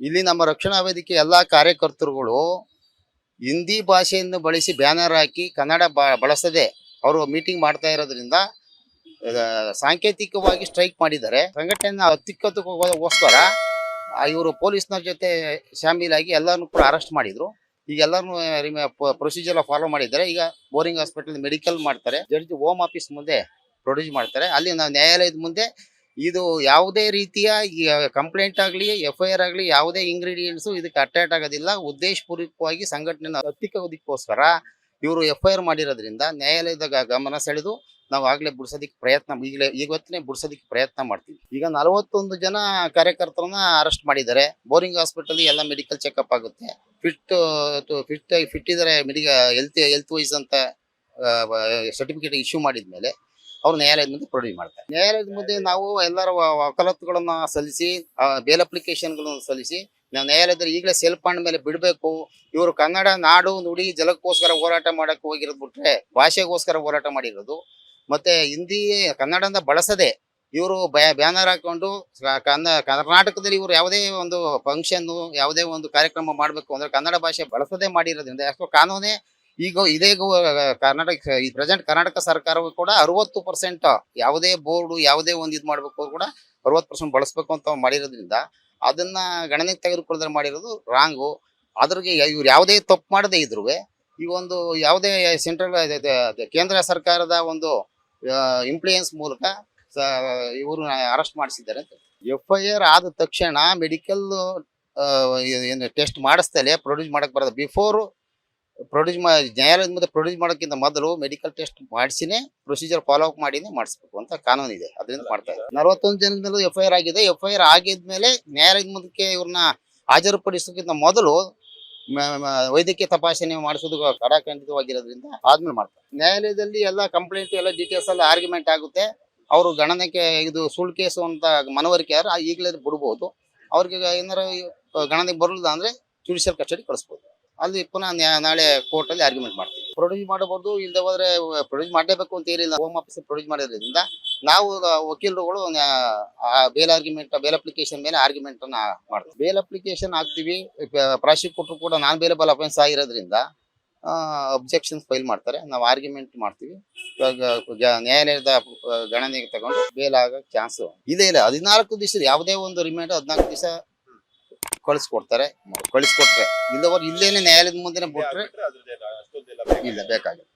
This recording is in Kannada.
ಇಲ್ಲಿ ನಮ್ಮ ರಕ್ಷಣಾ ವೇದಿಕೆ ಎಲ್ಲಾ ಕಾರ್ಯಕರ್ತರುಗಳು ಹಿಂದಿ ಭಾಷೆಯನ್ನು ಬಳಸಿ ಬ್ಯಾನರ್ ಹಾಕಿ ಕನ್ನಡ ಬಳಸದೆ ಅವರು ಮೀಟಿಂಗ್ ಮಾಡ್ತಾ ಇರೋದ್ರಿಂದ ಸಾಂಕೇತಿಕವಾಗಿ ಸ್ಟ್ರೈಕ್ ಮಾಡಿದ್ದಾರೆ. ಸಂಘಟನೆಯ ಹತ್ತಿಕ್ಕತ್ತಕ್ಕೋಸ್ಕರ ಇವರು ಪೊಲೀಸ್ನ ಜೊತೆ ಶಾಮೀಲಾಗಿ ಎಲ್ಲರನ್ನು ಕೂಡ ಅರೆಸ್ಟ್ ಮಾಡಿದ್ರು. ಈಗ ಎಲ್ಲರೂ ಪ್ರೊಸೀಜರ್ ಫಾಲೋ ಮಾಡಿದ್ದಾರೆ. ಈಗ ಬೋರಿಂಗ್ ಹಾಸ್ಪಿಟಲ್ ಮೆಡಿಕಲ್ ಮಾಡ್ತಾರೆ. ಜಡ್ಜ್ ಹೋಮ್ ಆಫೀಸ್ ಮುಂದೆ ಪ್ರೊಡ್ಯೂಸ್ ಮಾಡ್ತಾರೆ. ಅಲ್ಲಿ ನಾವು ನ್ಯಾಯಾಲಯದ ಮುಂದೆ ಇದು ಯಾವುದೇ ರೀತಿಯ ಕಂಪ್ಲೇಂಟ್ ಆಗಲಿ ಎಫ್ ಐ ಆರ್ ಆಗಲಿ ಯಾವುದೇ ಇಂಗ್ರೀಡಿಯೆಂಟ್ಸು ಇದಕ್ಕೆ ಅಟ್ಯಾಚ್ ಆಗೋದಿಲ್ಲ. ಉದ್ದೇಶಪೂರ್ವಕವಾಗಿ ಸಂಘಟನೆ ಹತ್ತಿಕ್ಕೋದಕ್ಕೋಸ್ಕರ ಇವರು ಎಫ್ ಐ ಆರ್ ಮಾಡಿರೋದ್ರಿಂದ ನ್ಯಾಯಾಲಯದ ಗಮನ ಸೆಳೆದು ನಾವು ಆಗ್ಲೇ ಬಿಡಿಸೋದಕ್ಕೆ ಪ್ರಯತ್ನ, ಈಗಲೇ ಇವತ್ತಿನೇ ಬಿಡಿಸೋದಕ್ಕೆ ಪ್ರಯತ್ನ ಮಾಡ್ತೀವಿ. ಈಗ ನಲವತ್ತೊಂದು ಜನ ಕಾರ್ಯಕರ್ತರನ್ನ ಅರೆಸ್ಟ್ ಮಾಡಿದ್ದಾರೆ. ಬೋರಿಂಗ್ ಹಾಸ್ಪಿಟಲ್ ಎಲ್ಲ ಮೆಡಿಕಲ್ ಚೆಕಪ್ ಆಗುತ್ತೆ. ಫಿಟ್ ಫಿಟ್ ಫಿಟ್ ಇದ್ದಾರೆ ಮೆಡಿಕ ಹೆಲ್ತ್ ಹೆಲ್ತ್ ವೈಸ್ ಅಂತ ಸರ್ಟಿಫಿಕೇಟ್ ಇಶ್ಯೂ ಮಾಡಿದ್ಮೇಲೆ. ಅವ್ರು ನ್ಯಾಯಾಲಯದ ಮುಂದೆ ಪ್ರೊಡ್ಯೂಸ್ ಮಾಡ್ತಾರೆ. ನ್ಯಾಯಾಲಯದ ಮುಂದೆ ನಾವು ಎಲ್ಲರ ವಕಾಲತ್ತುಗಳನ್ನ ಸಲ್ಲಿಸಿ ಬೇಲ್ ಅಪ್ಲಿಕೇಶನ್ಗಳನ್ನು ಸಲ್ಲಿಸಿ, ನಾವು ನ್ಯಾಯಾಲಯದಲ್ಲಿ ಈಗಲೇ ಸೆಲ್ಫ್ ಪಾಂಡ್ ಮೇಲೆ ಬಿಡಬೇಕು. ಇವರು ಕನ್ನಡ ನಾಡು ನುಡಿ ಜಲಕ್ಕೋಸ್ಕರ ಹೋರಾಟ ಮಾಡಕ್ಕೆ ಹೋಗಿರೋದು ಬಿಟ್ರೆ ಭಾಷೆಗೋಸ್ಕರ ಹೋರಾಟ ಮಾಡಿರೋದು. ಮತ್ತೆ ಹಿಂದಿ, ಕನ್ನಡನ ಬಳಸದೆ ಇವರು ಬ್ಯಾನರ್ ಹಾಕೊಂಡು ಕರ್ನಾಟಕದಲ್ಲಿ ಇವರು ಯಾವುದೇ ಒಂದು ಫಂಕ್ಷನ್ ಯಾವುದೇ ಒಂದು ಕಾರ್ಯಕ್ರಮ ಮಾಡಬೇಕು ಅಂದ್ರೆ ಕನ್ನಡ ಭಾಷೆ ಬಳಸದೆ ಮಾಡಿರೋದ್ರಿಂದ ಯಾಕೋ ಕಾನೂನೇ ಈಗ ಇದೇ ಕರ್ನಾಟಕ, ಈ ಪ್ರೆಸೆಂಟ್ ಕರ್ನಾಟಕ ಸರ್ಕಾರವು ಕೂಡ ಅರವತ್ತು ಪರ್ಸೆಂಟ್ ಯಾವುದೇ ಬೋರ್ಡ್ ಯಾವುದೇ ಒಂದು ಇದು ಮಾಡಬೇಕು ಕೂಡ ಅರವತ್ತು ಪರ್ಸೆಂಟ್ ಬಳಸಬೇಕು ಅಂತ ಮಾಡಿರೋದ್ರಿಂದ ಅದನ್ನ ಗಣನೆಗೆ ತೆಗೆದುಕೊಳ್ಳದ್ರೆ ಮಾಡಿರೋದು ರಾಂಗು ಅದ್ರಿಗೆ ಇವ್ರು ಯಾವುದೇ ತಪ್ಪು ಮಾಡದೇ ಇದ್ರು ಈ ಒಂದು ಯಾವುದೇ ಸೆಂಟ್ರಲ್ ಕೇಂದ್ರ ಸರ್ಕಾರದ ಒಂದು ಇಂಪ್ಲೂಯೆನ್ಸ್ ಮೂಲಕ ಇವರು ಅರೆಸ್ಟ್ ಮಾಡಿಸಿದ್ದಾರೆ ಎಫ್ ಐ ಆರ್ ಆದ ತಕ್ಷಣ ಮೆಡಿಕಲ್ ಏನು ಟೆಸ್ಟ್ ಮಾಡಿಸ್ತಲೇ ಪ್ರೊಡ್ಯೂಸ್ ಮಾಡಕ್ ಬರೋದು ಬಿಫೋರ್ ಪ್ರೊಡ್ಯೂಸ್ ಮಾ, ನ್ಯಾಯಾಲಯದ ಮುಂದೆ ಪ್ರೊಡ್ಯೂಸ್ ಮಾಡೋಕ್ಕಿಂತ ಮೊದಲು ಮೆಡಿಕಲ್ ಟೆಸ್ಟ್ ಮಾಡಿಸಿನೇ ಪ್ರೊಸೀಜರ್ ಫಾಲೋ ಅಪ್ ಮಾಡಿನೇ ಮಾಡಿಸ್ಬೇಕು ಅಂತ ಕಾನೂನು ಇದೆ. ಅದರಿಂದ ಮಾಡ್ತಾ ಇದೆ ನಲವತ್ತೊಂದು ಜನದ ಮೇಲೂ ಎಫ್ ಐ ಆರ್ ಆಗಿದೆ ಎಫ್ ಐ ಆರ್ ಆಗಿದ್ಮೇಲೆ ನ್ಯಾಯಾಲಯದ ಮುಂದಕ್ಕೆ ಇವ್ರನ್ನ ಹಾಜರುಪಡಿಸೋಕ್ಕಿಂತ ಮೊದಲು ವೈದ್ಯಕೀಯ ತಪಾಸಣೆ ಮಾಡಿಸೋದು ಕಡಾಖಂಡಿತವಾಗಿರೋದ್ರಿಂದ ಆದ್ಮೇಲೆ ಮಾಡ್ತಾರೆ. ನ್ಯಾಯಾಲಯದಲ್ಲಿ ಎಲ್ಲ ಕಂಪ್ಲೇಂಟ್ ಎಲ್ಲ ಡೀಟೇಲ್ಸ್ ಎಲ್ಲ ಆರ್ಗ್ಯುಮೆಂಟ್ ಆಗುತ್ತೆ. ಅವರು ಗಣನೆಗೆ ಇದು ಸುಳ್ಳು ಕೇಸು ಅಂತ ಮನವರಿಕೆ ಆದ್ರೆ ಈಗಲೇ ಬಿಡ್ಬೋದು. ಅವ್ರಿಗೆ ಏನಾರು ಗಣನೆಗೆ ಬರಲಿಲ್ಲ ಅಂದ್ರೆ ಜುಡಿಷಿಯಲ್ ಕಸ್ಟಡಿ ಕಳಿಸ್ಬೋದು. ಅಲ್ಲಿ ಪುನಃ ನಾಳೆ ಕೋರ್ಟ್ ಅಲ್ಲಿ ಆರ್ಗ್ಯುಮೆಂಟ್ ಮಾಡ್ತೀವಿ. ಪ್ರೊಡ್ಯೂಸ್ ಮಾಡಬಹುದು ಇಲ್ಲದೆ ಹೋದ್ರೆ ಪ್ರೊಡ್ಯೂಸ್ ಮಾಡಲೇಬೇಕು ಅಂತ ಏನಿಲ್ಲ. ಹೋಮ್ ಆಫೀಸ್ ಪ್ರೊಡ್ಯೂಸ್ ಮಾಡಿರೋದ್ರಿಂದ ನಾವು ವಕೀಲರುಗಳು ಬೇಲ್ ಆರ್ಗ್ಯುಮೆಂಟ್ ಬೇಲ್ ಅಪ್ಲಿಕೇಶನ್ ಮೇಲೆ ಆರ್ಗ್ಯುಮೆಂಟ್ ಅನ್ನ ಮಾಡ್ತೀವಿ. ಬೇಲ್ ಅಪ್ಲಿಕೇಶನ್ ಹಾಕ್ತಿವಿ. ಪ್ರಾಸಿಕ್ಯೂಟರ್ ಕೂಡ ನಾನ್ ಬೇಲೆಬಲ್ ಅಫೆನ್ಸ್ ಆಗಿರೋದ್ರಿಂದ ಅಬ್ಜೆಕ್ಷನ್ಸ್ ಫೈಲ್ ಮಾಡ್ತಾರೆ. ನಾವು ಆರ್ಗ್ಯುಮೆಂಟ್ ಮಾಡ್ತೀವಿ. ಇವಾಗ ನ್ಯಾಯಾಲಯದ, ಗಣನೆಗೆ ತಗೊಂಡು ಬೇಲ್ ಆಗೋ ಚಾನ್ಸ್ ಇದೆ ಇಲ್ಲ. ಹದಿನಾಲ್ಕು ದಿವಸ ಯಾವುದೇ ಒಂದು ರಿಮೈಂಡ್ ಹದಿನಾಲ್ಕು ದಿವಸ ಕಳಿಸ್ಕೊಡ್ತಾರೆ ಕಳಿಸ್ಕೊಟ್ರೆ. ಇಲ್ಲವರು ಇಲ್ಲೇನೆ ನ್ಯಾಯಾಲಯದ ಮುಂದೆನೆ ಬಿಟ್ರೆ ಇಲ್ಲ ಬೇಕಾಗಿಲ್ಲ.